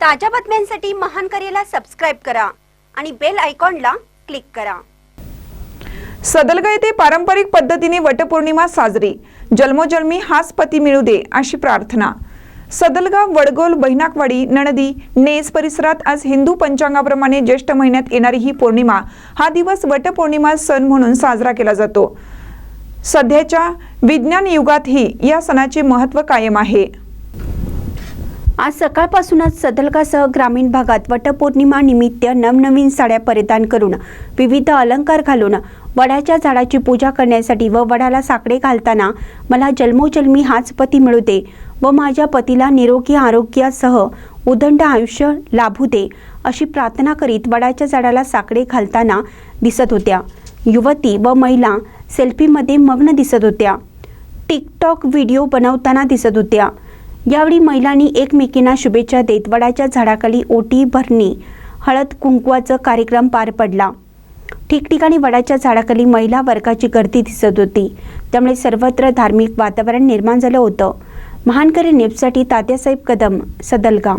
ताज्या बातम्यांसाठी महान करेला सबस्क्राईब करा आणि बेल आयकॉनला क्लिक करा. सदलगा येथे पारंपरिक पद्धतीने वटपौर्णिमा साजरी. जन्मोजन्मी हाच पती मिळू दे अशी प्रार्थना. सदलगा वडगोल बहिनाकवाडी नणदी नेस परिसरात आज हिंदू पंचांगाप्रमाणे ज्येष्ठ महिन्यात येणारी ही पौर्णिमा हा दिवस वटपौर्णिमा सण म्हणून साजरा केला जातो. सध्याच्या विज्ञान युगातही या सणाचे महत्त्व कायम आहे. आज सकाळपासूनच सदलकासह ग्रामीण भागात वटपौर्णिमा निमित्त नवनवीन साड्या परिधान करून विविध अलंकार घालून वडाच्या झाडाची पूजा करण्यासाठी व वडाला साकडे घालताना मला जन्मोजन्मी हाच पती मिळू दे व माझ्या पतीला निरोगी आरोग्यासह उदंड आयुष्य लाभू दे अशी प्रार्थना करीत वडाच्या झाडाला साकडे घालताना दिसत होत्या. युवती व महिला सेल्फीमध्ये मग्न दिसत होत्या. टिकटॉक व्हिडिओ बनवताना दिसत होत्या. यावेळी महिलांनी एकमेकींना शुभेच्छा देत वडाच्या झाडाखाली ओटी भरणी हळद कुंकवाचं कार्यक्रम पार पडला. ठिकठिकाणी वडाच्या झाडाखाली महिला वर्गाची गर्दी दिसत होती. त्यामुळे सर्वत्र धार्मिक वातावरण निर्माण झालं होतं. महानकरी नेपसाठी तात्यासाहेब कदम सदलगाव.